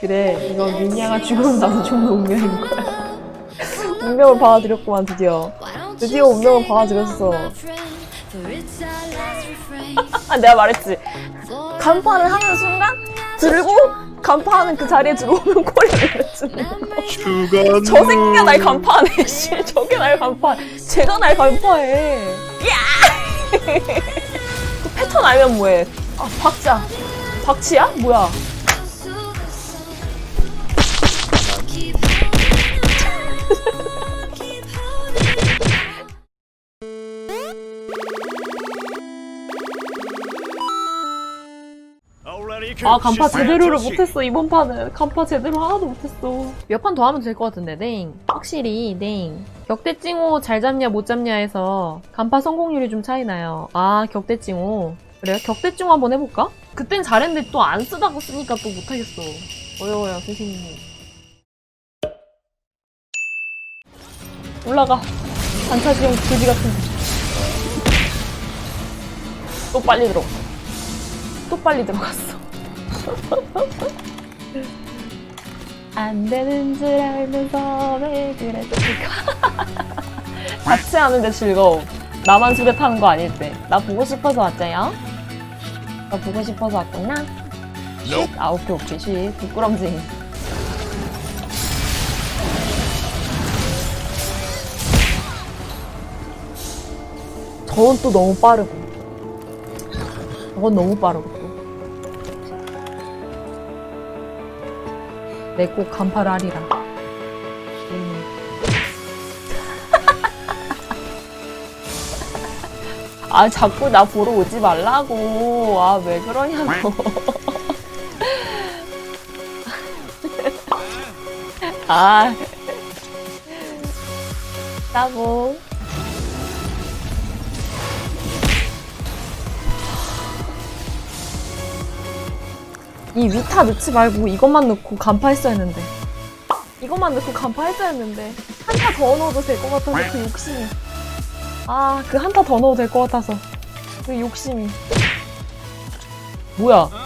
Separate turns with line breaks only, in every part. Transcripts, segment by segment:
그래 이건 민야가 죽으면 나도 죽는 운명인 거야. 운명을 받아들였구만 드디어. 드디어 운명을 받아들였어. 아 내가 말했지. 간판을 하는 순간 들고 간판하는 그 자리에 들어오면 코리를 내주는 저 새끼가 날 간파하네 씨. 저게 날 간파 쟤가 날 간파해 야! 그 패턴 알면 뭐해? 아 박자. 박치야? 뭐야 아 간파 제대로를 못했어 이번 판은. 간파 제대로 하나도 못했어. 몇 판 더 하면 될 것 같은데 땡 확실히 땡 격대 찡호 잘 잡냐 못 잡냐 해서 간파 성공률이 좀 차이 나요. 아 격대 찡호. 그래요? 격대 찡호 한번 해볼까? 그땐 잘했는데 또 안 쓰다고 쓰니까 또 못하겠어. 어려워요 선생님 올라가 단차지용 그지 같은 또 빨리 들어 또 빨리 들어갔어. 안 되는 줄 알면서 왜 그랬을까? 같이 하는데 즐거워. 나만 수레 타는 거 아닐 때. 나 보고 싶어서 왔자요. 나 보고 싶어서 왔구나. 아 오케이 오케이 쉬. 부끄럼지. 저건 또 너무 빠르고. 저건 너무 빠르고 또. 내 꼭 간파를 하리라. 음. 아, 자꾸 나 보러 오지 말라고. 아, 왜 그러냐고. 아. 따고. 이 위타 넣지 말고 이것만 넣고 간파했어야 했는데. 이것만 넣고 간파했어야 했는데. 한타 더 넣어도 될 것 같아서 그 욕심이. 아, 그 한타 더 넣어도 될 것 같아서. 그 욕심이. 뭐야?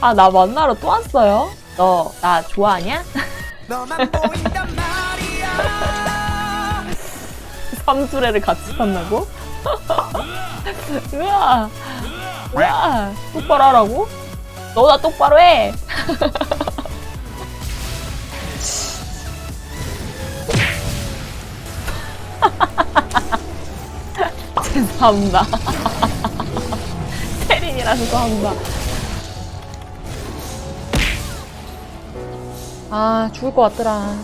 아, 나 만나러 또 왔어요? 너, 나 좋아하냐? 삼수레를 같이 탔나고? 으아! 으아! 똑바로 하라고? 너나 똑바로 해! 죄송합니다. 세린이라 죄송합니다. 아, 죽을 것 같더라.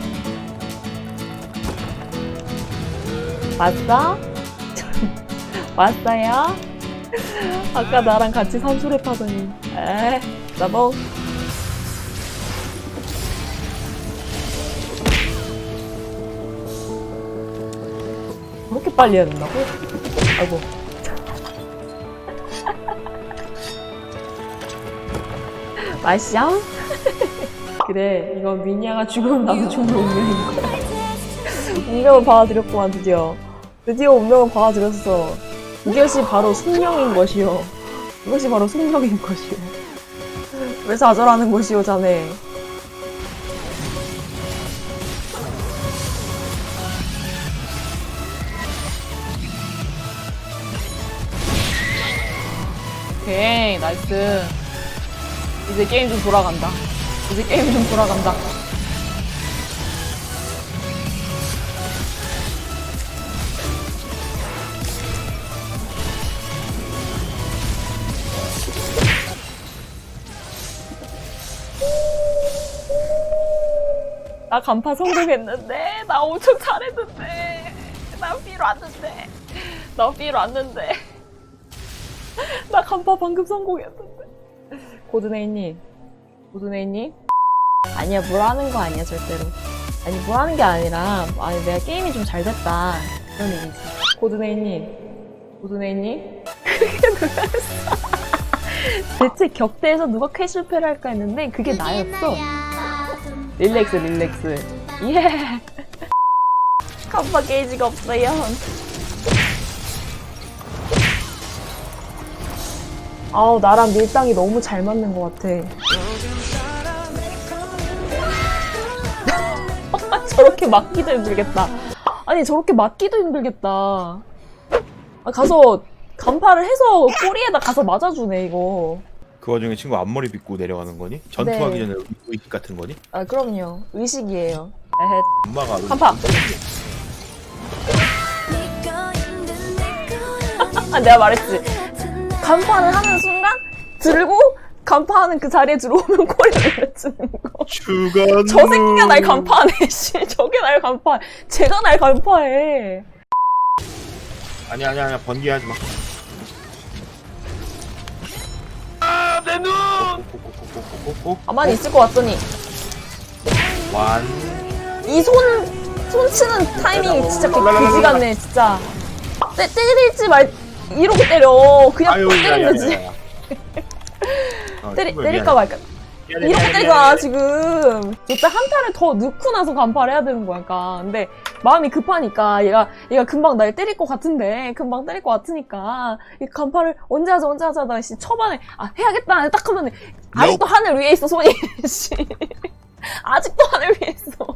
왔어? 왔어요? 아까 나랑 같이 산수레 타더니 에 나보 그렇게 빨리 해야 된다고? 아이고 맛있어? 그래 이건 미니아가 죽으면 나도 죽는 운명인 거야 운명을 받아들였구만 드디어. 드디어 운명을 받아들였어. 이것이 바로 숙명인 것이요. 이것이 바로 숙명인 것이요. 왜 좌절하는 것이오 자네? 오케이 나이스. 이제 게임 좀 돌아간다. 이제 게임 좀 돌아간다 나 간파 성공했는데 나 엄청 잘했는데 나 B로 왔는데 나 B로 왔는데. 나 간파 방금 성공했는데. 고드네이님 고드네이님? 아니야 뭘 하는 거 아니야 절대로. 아니 뭘 하는 게 아니라 아니 내가 게임이 좀 잘 됐다. 그런 얘기지 고드네이님 고드네이님? 그게 누가 했어? 대체 격대에서 누가 쾌 실패를 할까 했는데 그게 나였어 릴렉스 릴렉스 예 간파 게이지가 없어요. 아우 나랑 밀당이 너무 잘 맞는 것 같아. 저렇게 맞기도 힘들겠다. 아니 저렇게 맞기도 힘들겠다. 아, 가서 간파를 해서 꼬리에다 가서 맞아주네 이거.
그 와중에 친구 앞머리 빗고 내려가는 거니? 전투하기
네.
전에 의식 같은 거니?
아 그럼요 의식이에요. 에헤.
엄마가
간파. 아 내가 말했지. 간파를 하는 순간 들고 간파하는 그 자리에 들어오면 꼬리를 내치는 거.
주간
저 새끼가 날 간파하네, 씨. 저게 날 간파해. 제가 날 간파해.
아니야 아니야 아니야 번개하지 마. 내 눈. 꼬꼬꼬꼬꼬꼬꼬.
가만히 있을 것 같더니
완.
이 손 손 치는 타이밍이 진짜 개그지 같네, 진짜. 때, 때리지 말 이러고 때려. 그냥
아유
때리면
야,
되지.
야, 야. 어,
때리,
친구야,
때릴까
미안해.
말까.
미안해, 미안해.
지금. 진짜 한 타를 더 넣고 나서 간파를 해야 되는 거야, 그러니까. 근데 마음이 급하니까 얘가, 얘가 금방 날 때릴 것 같은데, 금방 때릴 것 같으니까, 이 간파를 언제 하자, 언제 하자, 하다가 씨, 초반에, 아, 해야겠다, 딱 하면, 아직도 하늘 위에 있어, 손이. 씨. 아직도 하늘 위에 있어.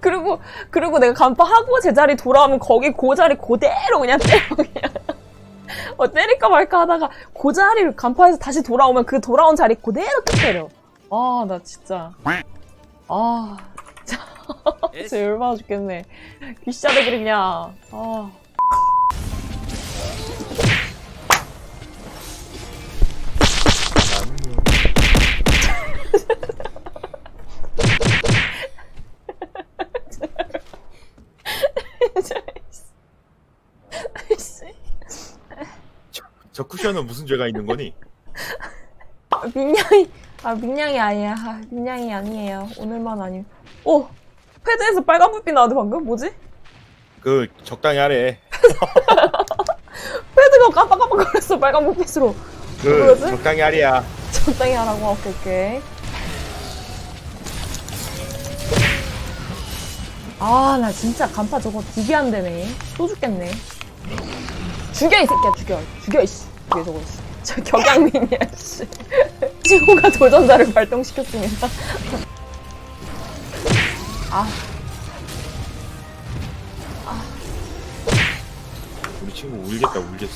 그리고, 그리고 내가 간파하고 제자리 돌아오면 거기 그 자리 그대로 그냥 때려, 그냥. 어, 때릴까 말까 하다가 그 자리를 간파해서 다시 돌아오면 그 돌아온 자리 그대로 딱 때려. 아, 나 진짜. 아, 진짜. 진짜 열받아 죽겠네. 귀시자들이 그냥. 아. 씨.
저 쿠션은 무슨 죄가 있는 거니?
아, 민냥이, 아, 민냥이 아니야. 아, 민냥이 아니에요. 오늘만 아니면. 오! 패드에서 빨간 불빛 나왔는데 방금? 뭐지?
그 적당히 하래.
패드가 깜빡깜빡거렸어, 빨간 불빛으로.
그
뭐라지?
적당히 하래야.
적당히 하라고. 오케이, 오케이. 아, 나 진짜 간파 저거 되게 안 되네. 또 죽겠네. 죽여, 이 새끼야, 죽여. 죽여, 이씨. 죽여, 저거, 씨. 저 격양민이야, 씨. 친구가 도전자를 발동시켰습니다. 아,
우리 친구 울겠다 울겠어.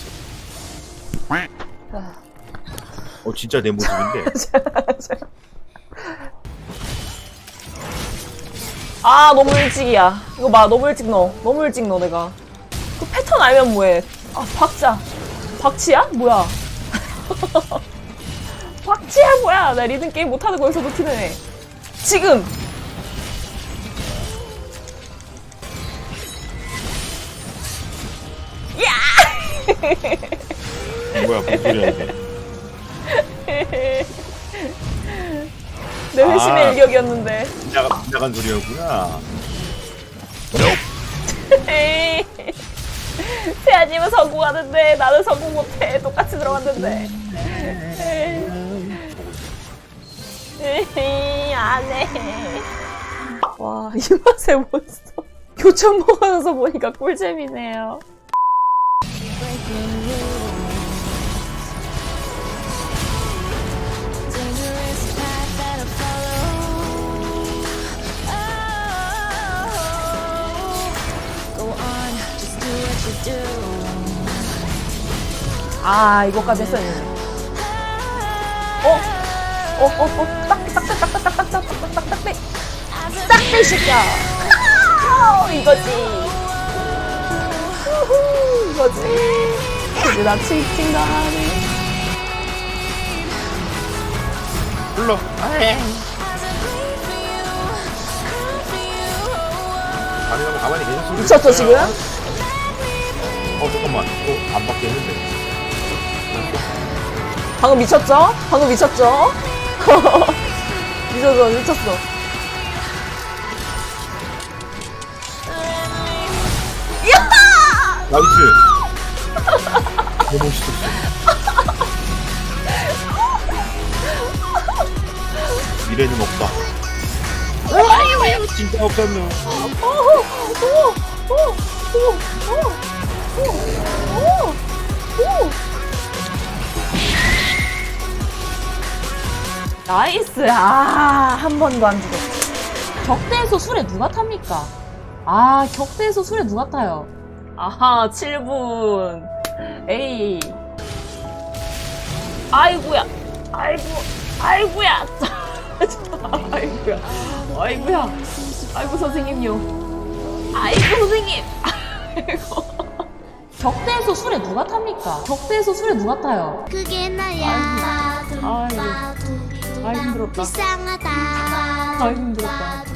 아.
어 진짜 내 모습인데.
아, 너무 일찍이야. 이거 봐, 너무 일찍 넣어. 너무 일찍 넣어, 내가. 그 패턴 알면 뭐해. 아, 박자. 박치야? 뭐야. 박치야, 뭐야. 나 리듬 게임 못하는 거여서 놓티는 애. 지금!
뭐야 뭔 소리야 이게.
내 회심의
아.
일격이었는데.
빗나가, 빗나간 소리였구나.
에이. 태아님은 성공하는데 나는 성공 못해. 똑같이 들어갔는데. 에이, 안 해. 와, 이 맛에 몬스터. 교촌 먹어서 보니까 꿀잼이네요. 아, 이거까지 했어야 되네. 어? 어, 어, 어, 딱, 딱, 딱, 딱, 딱, 딱, 딱, 딱, 딱, 딱, 딱, 딱, 딱, 이 새끼야. 아, 이거지. 우후, 이거지. 이제 나 칭칭 나네.
불러.
As I bleed for you, cry for you.
가만히 가면 가만히 계속 소리.
미쳤어, 지금?
어 잠깐만. 어안 바뀌었는데.
방금 미쳤죠? 방금 미쳤죠? 미쳤어, 미쳤어. 야!
나이스. 너무 멋있었어. 미래는 없다. 진짜 없었네.
나이스. 아, 한 번도 안 죽었어. 격대에서 술에 누가 탑니까? 아, 격대에서 술에 누가 타요? 아하, 7분. 에이. 아이고야. 아이고, 아이고야. 아이고야. 아이고야. 아이고, 선생님요. 아이고, 선생님. 아이고. 격대에서 술에 누가 탑니까? 격대에서 술에 누가 타요?
그게 나야
아이고. 아이 힘들었다.
불쌍하다
아이 힘들었다.